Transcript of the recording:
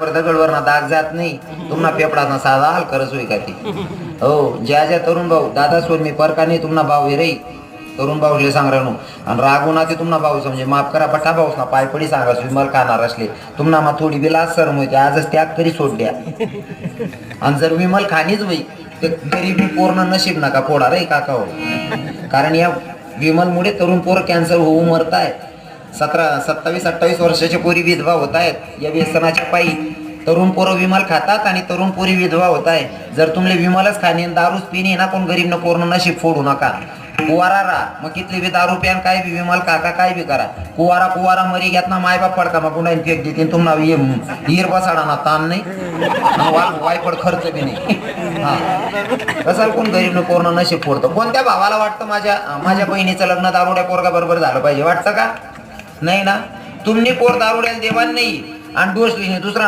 दगडवर दाग जात नाही. तुम्हाला पेपडाचा साधा हाल करच होई का ती? हो ज्या ज्या तरुण भाऊ दादा सोड मी परका नाही तुम्हाला भाऊ हे रे. तरुण भाऊले सांग आणि रागुना ते तुम्हाला भाऊ समजे माफ करा पठा भाऊस ना पायपडी सांगा विमल खाणार असले. तुम्हाला मग थोडी बिलास सर होते आजच त्याग तरी सोडल्या. आणि जर विमल खाणीच होई तर गरीबी पूर्ण नशीब नका फोडा रे काका हो कारण या विमलमुळे तरुण पोर कॅन्सर होऊ मरताय सतरा सत्तावीस अठ्ठावीस वर्षाच्या पोरी विधवा होत आहेत. या व्यसनाच्या पायी तरुण पोरं विमल खातात आणि तरुण पोरी विधवा होत आहे. जर तुमले विमलच खाणे दारूच पिणे ना कोण गरीब न पूर्ण नशीब फोडू नका. कुवारा राहा. मग किती बी दारू प्यान काय बी विमल काका काय बी करा. कुवारा कुवारा मरी घेत ना मायबाप पडका मग पुन्हा फेक देतील? तुम्हाला ये हिर बसाडा ना ताण नाही. वायपड खर्च बी नाही. हा. कसाल कोण गरीब न पूर्ण नशीब फोडतो? कोणत्या भावाला वाटतं माझ्या माझ्या बहिणीचं लग्न दारुड्या पोरगा बरोबर झालं पाहिजे? वाटतं का? नाही ना? तुम्ही पोर दारुड्याला देवान नाही. आणि दोष दुसरा